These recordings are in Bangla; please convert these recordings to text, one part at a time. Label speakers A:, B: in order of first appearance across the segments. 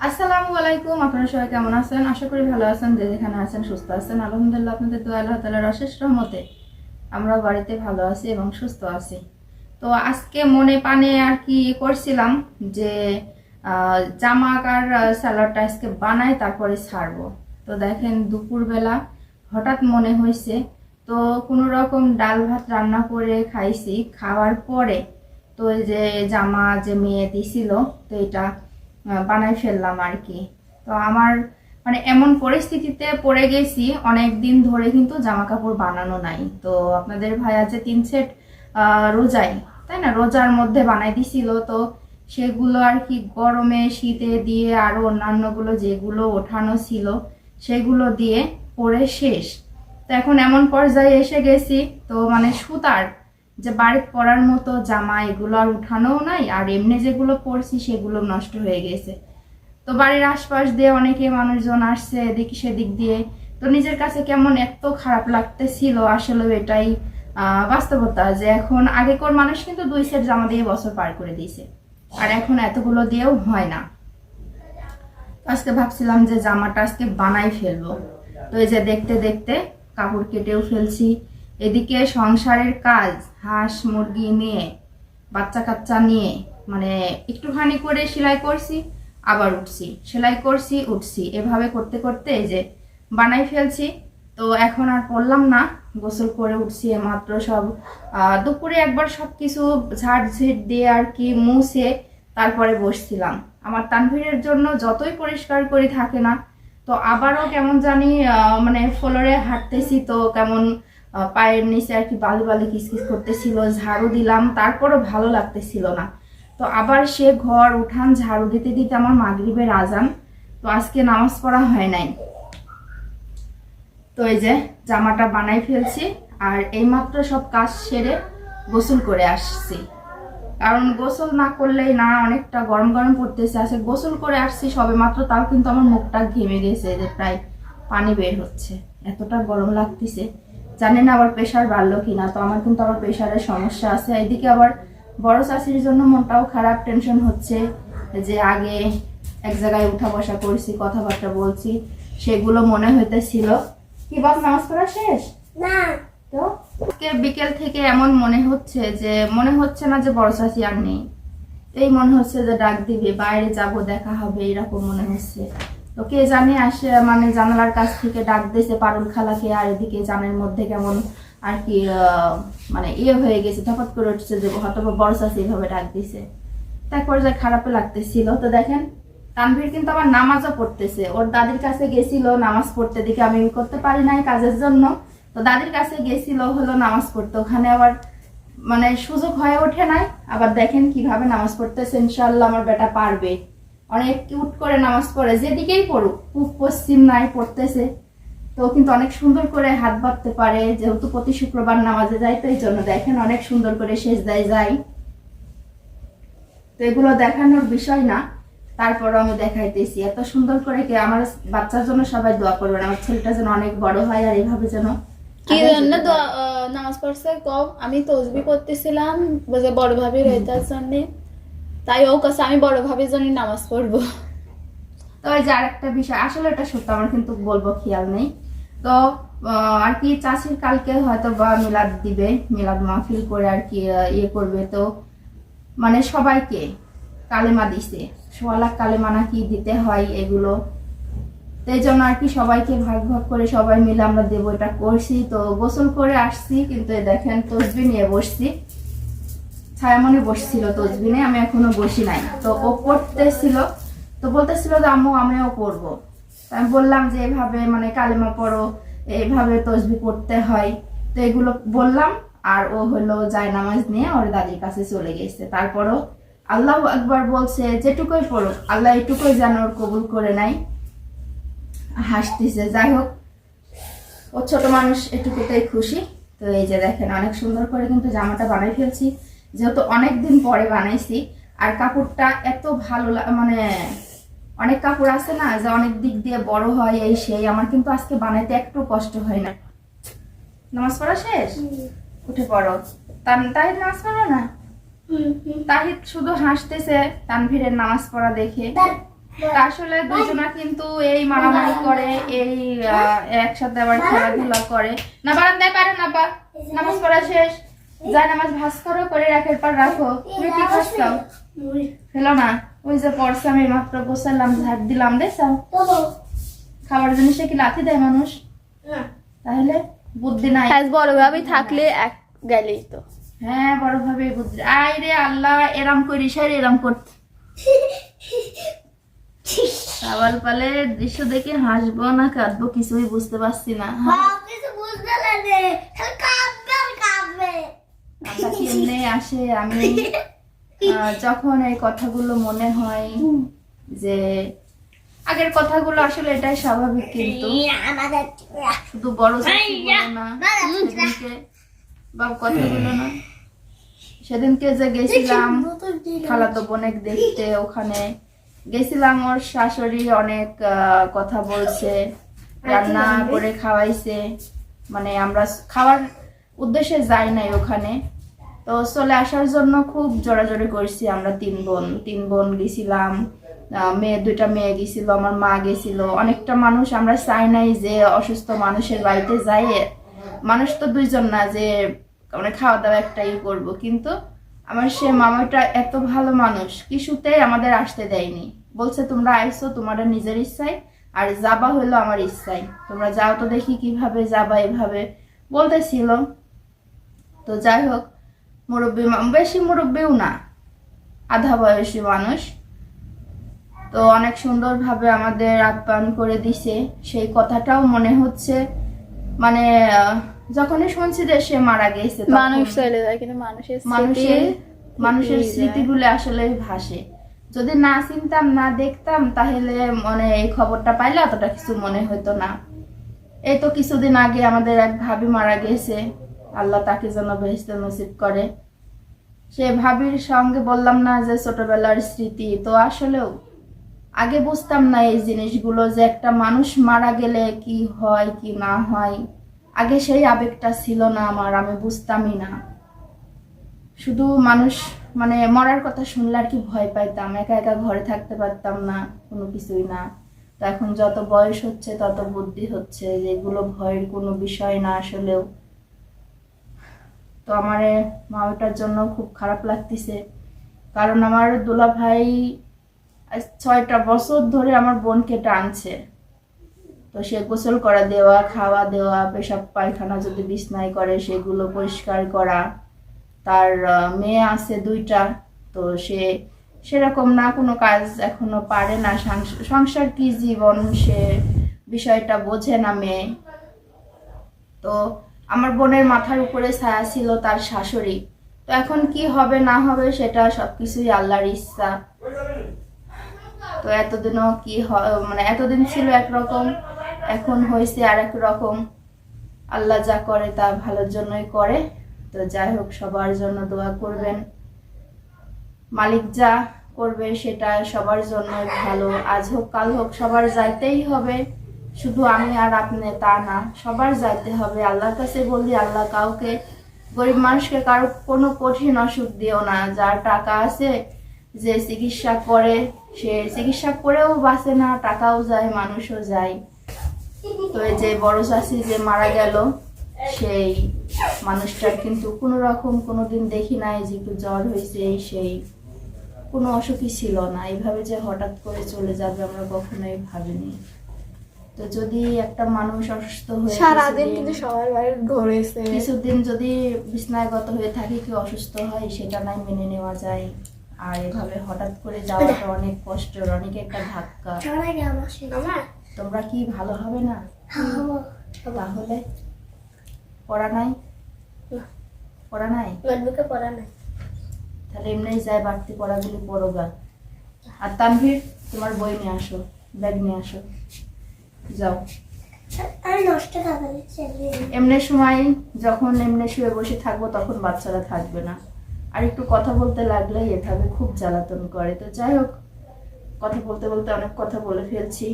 A: আসসালামু আলাইকুম আপনারা সবাই কেমন আছেন? আশা করি ভালো আছেন যে যেখানে আছেন সুস্থ আছেন। আলহামদুলিল্লাহ আপনাদের দোয়া আল্লাহ তালার অশেষ রহমতে আমরা বাড়িতে ভালো আছি এবং সুস্থ আছি। তো আজকে মনে পানে আর কি করছিলাম যে আহ, জামাক আর স্যালাডটা আজকে বানাই তারপরে ছাড়বো। তো দেখেন দুপুরবেলা হঠাৎ মনে হয়েছে তো কোনো রকম ডাল ভাত রান্না করে খাইছি খাওয়ার পরে তো যে জামা যে মেয়ে দিছিল তো এটা বানাই ফেললাম আর কি। তো আমার মানে এমন পরিস্থিতিতে পড়ে গেছি, অনেক দিন ধরে কিন্তু জামা কাপড় বানানো নাই। তো আপনাদের ভাই আছে তিন সেট রোজাই, তাই না? রোজার মধ্যে বানাই দিছিল, তো সেগুলো আর কি গরমে শীতে দিয়ে আরও অন্যান্যগুলো যেগুলো ওঠানো ছিল, সেগুলো দিয়ে পরে শেষ। তো এখন এমন পর্যায়ে এসে গেছি, তো মানে সুতার যে বাড়িতে পরার মতো জামা এগুলো আর উঠানোও নাই, আর এমনি যেগুলো পরছি সেগুলো নষ্ট হয়ে গেছে। তো বাড়ির আশপাশ দিয়ে অনেকে মানুষজন আসছে এদিক সেদিক দিয়ে। তো নিজের কাছে কেমন এত খারাপ লাগতেছিল আসলে এটাই বাস্তবতা যে এখন আগেকার মানুষ কিন্তু দুই সেট জামা দিয়ে বছর পার করে দিয়েছে। আর এখন এতগুলো দিয়েও হয় না। আজকে ভাবছিলাম যে জামাটা আজকে বানাই ফেলব। তো এই যে দেখতে দেখতে কাপড় কেটেও ফেলছি। এদিকে সংসারের কাজ, হাঁস, মুরগি নিয়ে বাচ্চা কাচ্চা নিয়ে মানে একটুখানি করে সেলাই করছি, আবার উঠছি। সেলাই করছি, উঠছি। এভাবে করতে করতে এই যে বানাই ফেলছি। তো এখন আর পড়লাম না, গোসল করে উঠছি মাত্র সব। দুপুরে একবার সব কিছু ঝাড় ঝিট দিয়ে আর কি মুছে তারপরে বসছিলাম। আমার তানভীরের জন্য যতই পরিষ্কার করে থাকে না, তো আবারও কেমন জানি মানে ফ্লোরে হাঁটতেছি তো কেমন পায়ের নিচে আর কি বালি বালি কিসকিস করতেছিল, ঝাড়ু দিলাম, তারপরও ভালো লাগতেছিল না। তো আবার সে ঘর, উঠান, ঝাড়ু দিতে দিতে আমার মাগরিবের আজান। তো আজকে নামাজ পড়া হয় নাই। তো এই যে জামাটা বানাই ফেলছি, আর এইমাত্র সব কাজ সেরে গোসল করে আসছি। কারণ গোসল না করলেই না, অনেকটা গরম গরম পড়তেছে। আসে গোসল করে আসছি সবে মাত্র, তাও কিন্তু আমার মুখটা ঘেমে গেছে, যে প্রায় পানি বের হচ্ছে। এতটা গরম লাগতেছে। জানি না আবার প্রেশার বাড়লো কিনা তো আমার কিন্তু আবার প্রেশারের সমস্যা আছে। এদিকে আবার বড় চাষির জন্য মনটাও খারাপ টেনশন হচ্ছে যে আগে এক জায়গায় উঠা বসা করছি কথাবার্তা বলছি সেগুলো মনে হইতেছিল। কি বাপ নামাজ পড়া শেষ?
B: না।
A: তো? বিকেল থেকে এমন মনে হচ্ছে যে মনে হচ্ছে না যে বড় চাষি আর নেই। এই মনে হচ্ছে যে ডাক দিবে বাইরে যাব দেখা হবে এরকম মনে হচ্ছে। তো কে জানে আসে মানে জানালার কাছ থেকে ডাক দিয়েছে পারুল খালাকে, আর এদিকে জানের মধ্যে কেমন আর কি মানে ইয়ে হয়ে গেছে হঠাৎ করে উঠছে যে হয়তো বা চাষি এভাবে ডাক দিছে তারপর যে খারাপ লাগতেছিল। তো দেখেন, তানভীর কিন্তু আবার নামাজও পড়তেছে। ওর দাদির কাছে গেছিল নামাজ পড়তে, দেখে আমি করতে পারি নাই কাজের জন্য। তো দাদির কাছে গেছিল হলো নামাজ পড়তে। ওখানে আবার মানে সুযোগ হয়ে ওঠে নাই। আবার দেখেন কীভাবে নামাজ পড়তেছে ইনশাল্লাহ আমার বেটা পারবে। অনেক কিউট করে নামাজ পড়ে যেদিকেই পড়ুক পূব পশ্চিম নাই পড়তেছে। তো কিন্তু অনেক সুন্দর করে হাত বাঁধতে পারে যেহেতু প্রতি শুক্রবার নামাজে যায় তো এই জন্য দেখেন অনেক সুন্দর করে শেষ দেয় যায়। তো এগুলো দেখানোর বিষয় না তারপরও আমি দেখাইতেছি। এত সুন্দর করে কে আমার বাচ্চার জন্য সবাই দোয়া করবেন আমার ছেলেটা যেন অনেক বড় হয় আর এইভাবে যেন
B: কি জন্য নামাজ পড়ছে? কম আমি তসবি করতেছিলাম বড় ভাবি রইতার জন্য। তাই ও কাছে আমি বড় ভাবির জন্য নামাজ পড়ব।
A: তো ওই যে আরেকটা বিষয়, আসলে এটা সত্য, আমার কিন্তু বলব খেয়াল নেই। তো আর কি চাষির কালকে হয়তো বা মিলাদ দিবে, মিলাদ মাহফিল করে আর কি ইয়ে করবে। তো মানে সবাইকে কালেমা দিছে। সোয়া লাখ কালেমা নাকি দিতে হয় এগুলো। তো এই জন্য আর কি সবাইকে ভাগ ভাগ করে সবাই মিলে আমরা দেবো, এটা করছি। তো গোসল করে আসছি, কিন্তু দেখেন, তসবি নিয়ে বসছি। ছায়ামনে বসছিল তসবিনে, আমি এখনও বসি নাই। তো ও পড়তেছিল, তো বলতেছিল যে, আম্মু, আমিও পড়ব। আমি বললাম যে, এভাবে মানে কালেমা পড়ো এইভাবে তসবি পড়তে হয়। তো এগুলো বললাম, আর ও হলো যায় নামাজ নিয়ে ওর দাদির কাছে চলে গেছে। তারপরও আল্লাহ একবার বলছে, যেটুকুই পড়ুক, আল্লাহ এটুকুই যেন ওর কবুল করে নাই হাসতেছে। যাই হোক, ও ছোট মানুষ, এটুকুতেই খুশি। তো এই যে দেখেন, অনেক সুন্দর করে কিন্তু জামাটা বানাই ফেলছি। যেহেতু অনেক দিন পরে বানাইছি আর কাপড়টা এত ভালো মানে অনেক কাপড় আছে না যে অনেক দিক দিয়ে বড় হয় এই সেই আমার কিন্তু আজকে বানাইতে একটু কষ্ট হয় না। নামাজ পড়া শেষ? উঠে পড়ো। তান তাই নামাজ পড়ো না? তাহিদ শুধু হাসতেছে তানভীরের নামাজ পড়া দেখে। আসলে দুজনা কিন্তু এই মারামারি করে এই একসাথে আবার খেলাধুলা করে। না বারান্দায় পারে না বা। নামাজ পড়া শেষ। যা নামাজ ভাস করো করে রাখের পর রাখো। তুমি কি খাচ্ছাও হলো না। ওই যে পরশে আমি মাত্র গোসালাম ঝাড় দিলাম দেখছাও খাবার জিনিসে কি লাথি দেয় মানুষ? তাহলে বুদ্ধি নাই।
B: আজ বড় ভাবি থাকলে এক গেলেই তো।
A: হ্যাঁ বড় ভাবে বুদ্ধি। আই রে আল্লাহ এরাম করিস আর এরাম করতে সাবাল পালে দৃশ্য দেখে হাসবো না কাঁদবো কিছুই বুঝতে পারছি না। আচ্ছা কেমনে আসে, আমি যখন এই কথাগুলো মনে হয় যে আগের কথাগুলো আসলে এটাই স্বাভাবিক কিন্তু। শুধু বড় বাব কথাগুলো না। সেদিনকে যে গেছিলাম খালাতো বোনের দেখতে, ওখানে গেছিলাম, ওর শাশুড়ি অনেক কথা বলছে, রান্না করে খাওয়াইছে মানে আমরা খাওয়ার উদ্দেশ্যে যাই নাই ওখানে। তো চলে আসার জন্য খুব জোরাজোরি করছি আমরা তিন বোন। তিন বোন গেছিলাম মেয়ে, দুইটা মেয়ে গেছিল, আমার মা গেছিল। অনেকটা মানুষ আমরা চাই নাই যে অসুস্থ মানুষের বাড়িতে যাই মানুষ তো দুইজন না যে মানে খাওয়া দাওয়া একটাই করব। কিন্তু আমার সে মামাটা এত ভালো মানুষ, কিছুতেই আমাদের আসতে দেয়নি। বলছে, তোমরা আইসো, তোমাদের নিজের ইচ্ছায়, আর যাবা হলো আমার ইচ্ছায়। তোমরা যাও তো দেখি কীভাবে যাবা এভাবে। বলতেছিল তো যাই হোক মুরব্বী বেশি মুরব্বীও না আধা বয়সী মানুষ। তো অনেক সুন্দরভাবে আমাদের আপ্যায়ন করে দিছে। সেই কথাটাও মনে হচ্ছে মানে যখনই শুনছি যে সে মারা গেছে
B: মানুষ চলে যায় কিন্তু মানুষের
A: মানুষের স্মৃতিগুলো আসলে ভাসে। যদি না চিনতাম না দেখতাম তাহলে মানে এই খবরটা পাইলে অতটা কিছু মনে হতো না। এই তো কিছুদিন আগে আমাদের এক ভাবি মারা গেছে। আল্লাহ তাকে যেন বেহেস্তে নসিব করে। সে ভাবির সঙ্গে বললাম না যে ছোটবেলার স্মৃতি, তো আসলেও আগে বুঝতাম না এই জিনিসগুলো যে একটা মানুষ মারা গেলে কি হয়, কি না হয়। আগে সেই আবেগটা ছিল না আমার, আমি বুঝতামই না। শুধু মানুষ মানে মরার কথা শুনলে আর কি ভয় পাইতাম, একা একা ঘরে থাকতে পারতাম না, কোনো কিছুই না। তো এখন যত বয়স হচ্ছে, তত বুদ্ধি হচ্ছে যে এগুলো ভয়ের কোনো বিষয় না আসলেও। তো আমার এ মামাটার জন্য খুব খারাপ লাগতেছে। কারণ আমার দুলা ভাই ছয়টা বছর ধরে আমার বোনকে টানছে। তো সে গোসল করা দেওয়া, খাওয়া দেওয়া, পেশাব পায়খানা যদি বিছনায় করে, সেগুলো পরিষ্কার করা। তার মেয়ে আছে দুইটা, তো সে সেরকম না, কোনো কাজ এখনও পারে না। সংসার কি জীবন সে বিষয়টা বোঝে না মেয়ে। তো আমার বোনের মাথার উপরে ছায়া ছিল তার শাশুড়ি। তো এখন কি হবে, না হবে, সেটা সবকিছুই আল্লাহর ইচ্ছা। তো এতদিনও কি মানে এতদিন ছিল একরকম, এখন হয়েছে আর এক রকম। আল্লাহ যা করে তা ভালোর জন্যই করে। তো যাই হোক, সবার জন্য দোয়া করবেন। মালিক যা করবে সেটা সবার জন্য ভালো। আজ হোক, কাল হোক, সবার যাইতেই হবে। শুধু আমি আর আপনি তা না, সবার যাইতে হবে। আল্লাহর কাছে বলি, আল্লাহ কাউকে, গরিব মানুষকে কারও কোনো কঠিন অসুখ দিও না। যার টাকা আছে, যে চিকিৎসা করে, সে চিকিৎসা করেও বাঁচে না, টাকাও যায়, মানুষও যায়। তো যে বড় চাষি যে মারা গেল, সেই মানুষটার কিন্তু কোনো রকম কোনোদিন দেখি নাই যে একটু জ্বর হয়েছে, সেই কোনো অসুখই ছিল না। এইভাবে যে হঠাৎ করে চলে যাবে আমরা কখনোই ভাবিনি। তো যদি একটা মানুষ অসুস্থ হয়ে
B: সারাদিন কিন্তু সবার বাড়ি ঘুরেছে
A: কিছুদিন যদি বিছনায়গত হয়ে থাকে কি অসুস্থ হয় সেটা নাই মেনে নেওয়া যায়। আর এভাবে হঠাৎ করে যাওয়াটা অনেক কষ্টের অনেক একটা ধাক্কা। তোমরা কি ভালো হবে না? তাহলে পড়া নাই? পড়া নাই? তাহলে এমনি যায় বাড়তি পড়াগুলি পড়ো গা। আর তানভীর তোমার বই নিয়ে আসো ব্যাগ নিয়ে আসো। যাও। এমনি সময় যখন এমনি শুয়ে বসে থাকব তখন বাচ্চারা থাকবে না। আর একটু কথা বলতে লাগলেই এভাবে খুব জ্বালাতন করে। তো যাই হোক কথা বলতে বলতে অনেক কথা বলে ফেলছি।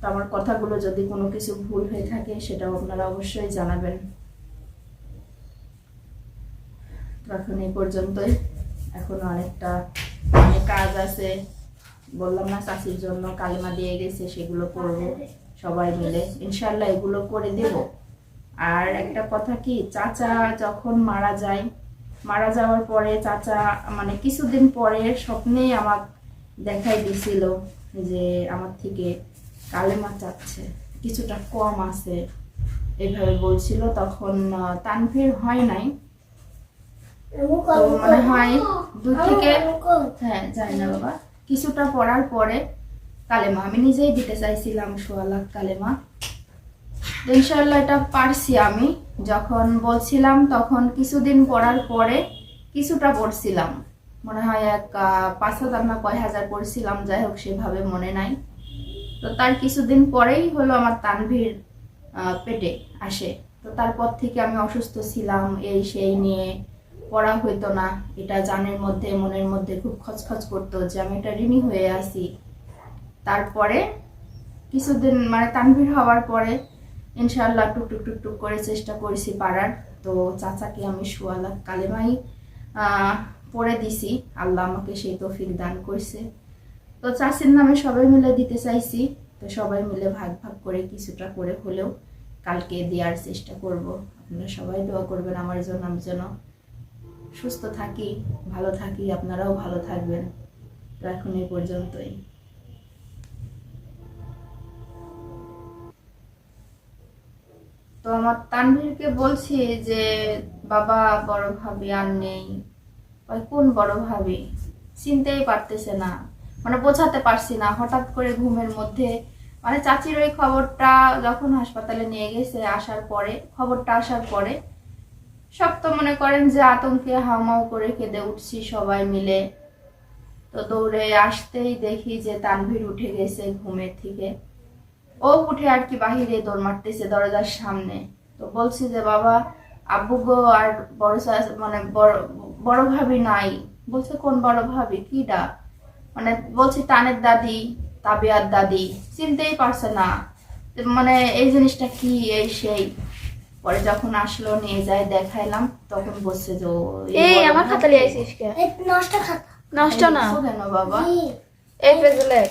A: তো আমার কথাগুলো যদি কোনো কিছু ভুল হয়ে থাকে সেটাও আপনারা অবশ্যই জানাবেন। এখন এই পর্যন্তই। এখন অনেকটা অনেক কাজ আছে। বললাম না চাষির জন্য কালিমা দিয়ে গেছে সেগুলো করব সবাই মিলে। ইনশাল্লাহ এগুলো করে দেব। আর একটা কথা কি চাচা যখন মারা যায় মারা যাওয়ার পরে চাচা মানে কিছুদিন পরে স্বপ্নেই আমার দেখাই দিছিল যে আমার থেকে কালেমা চাচ্ছে কিছুটা কম আছে এইভাবে বলছিল। তখন তানভীর হয় নাই। তো মনে হয় দু থেকে হ্যাঁ জানি না বাবা। কিছুটা পড়ার পরে কালেমা, আমি নিজেই দিতে চাইছিলাম সোয়া লাখ কালেমা। ইনশাল্লাহ এটা পারছি আমি। যখন বলছিলাম, তখন কিছুদিন পড়ার পরে কিছুটা পড়ছিলাম। মনে হয় এক পাঁচ হাজার না কয় হাজার পড়ছিলাম, যাই হোক সেভাবে মনে নাই। তো তার কিছুদিন পরেই হলো আমার তানভীর পেটে আসে। তো তারপর থেকে আমি অসুস্থ ছিলাম, এই সেই নিয়ে পড়া হইতো না। এটা জানের মধ্যে, মনের মধ্যে খুব খচখচ করতো যে আমি এটা ঋণী হয়ে আছি। তারপরে কিছুদিন মানে তানভীর হওয়ার পরে ইনশাআল্লাহ টুক টুক টুক টুক করে চেষ্টা করেছি পাড়ার তো চাচাকে আমি সুয়ালা কালেমাই পড়ে দিছি। আল্লাহ আমাকে সেই তৌফিক দান করছে। তো চাষির নামে সবাই মিলে দিতে চাইছি। তো সবাই মিলে ভাগ ভাগ করে কিছুটা করে হলেও কালকে দেওয়ার চেষ্টা করব। আপনারা সবাই দোয়া করবেন আমার জন্য, আমি যেন সুস্থ থাকি, ভালো থাকি, আপনারাও ভালো থাকবেন। তো এখন এই পর্যন্তই। তো আমার তানভীরকে বলছি যে, বাবা বড় ভাবি আর নেই। ওই কোন বড় ভাবি? চিনতেই পারতেছে না। মানে বোঝাতে পারছি না, হঠাৎ করে ঘুমের মধ্যে। মানে চাচির ওই খবরটা যখন হাসপাতালে নিয়ে গেছে, আসার পরে, খবরটা আসার পরে সব তো মনে করেন যে আতঙ্কে হাউমাউ করে কেঁদে উঠছি সবাই মিলে। তো দৌড়ে আসতেই দেখি যে তানভীর উঠে গেছে ঘুমের থেকে। ও উঠে আর কি বাহিরে দৌড় মারতেছে দরজার সামনে। তো বলছি যে, বাবা, আব্বু গো আর বড় মানে বড় বড় ভাবি নাই। বলছে, কোন বড় ভাবি? কিডা মানে বলছি, তানের দাদি, তাবিয়ার দাদি। চিনতেই পারছে না। মানে এই জিনিসটা কি, এই সেই? পরে যখন আসলো নিয়ে যায় দেখাইলাম তখন বলছে যে
B: এই আমার খাতা লিয়ে আইছিস কে?
C: এই নষ্ট খাতা।
B: নষ্ট না?
A: কেন বাবা।
B: এই পেজে লেখ।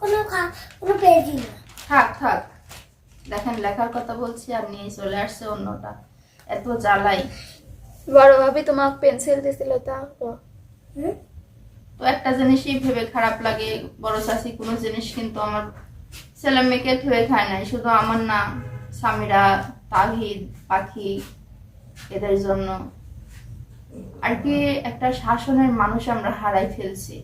C: কোনো খা- কোনো পেজি না।
A: থাক থাক। দেখেন লেখার কথা বলছি আর নিয়ে চলে আসছে অন্যটা। এত জ্বালাই।
B: বড় ভাবি তোমাকে পেন্সিল দিছিল তা? তো
A: একটা জিনিসই ভেবে খারাপ লাগে। বড় চাষি কোনো জিনিস কিন্তু আমার ছেলে মেয়েকে ধুয়ে খায় নাই, শুধু আমার না, স্বামীরা, তাহিদ, পাখি, এদের জন্য। আর কি একটা শাসনের মানুষ আমরা হারাই ফেলছি।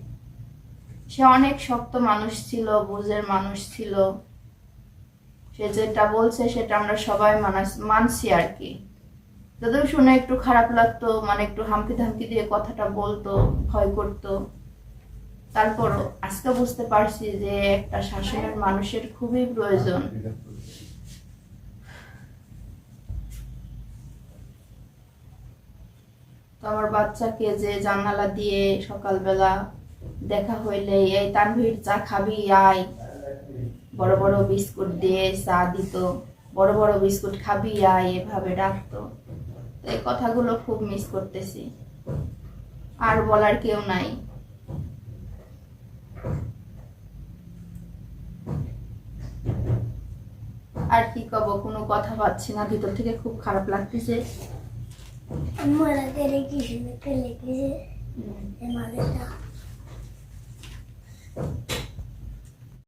A: সে অনেক শক্ত মানুষ ছিল, বুঝের মানুষ ছিল। সে যেটা বলছে সেটা আমরা সবাই মানছি আর কি। যদিও শুনে একটু খারাপ লাগতো মানে একটু হামকি ধামকি দিয়ে কথাটা বলতো, ভয় করতো। তারপরও আজকে বুঝতে পারছি যে একটা শাসনের মানুষের খুবই প্রয়োজন। তো আমার বাচ্চাকে যে জানালা দিয়ে সকালবেলা দেখা হইলে, এই তানভীর চা খাবি? আয়। বড় বড় বিস্কুট দিয়ে চা দিত। বড় বড় বিস্কুট খাবি? আয়, এভাবে ডাকতো। এই কথাগুলো খুব মিস করতেছি। আর বলার কেউ নাই। আর কি কব কোনো কথা পাচ্ছি না। ভিতর থেকে খুব খারাপ লাগতেছে।
C: আমরা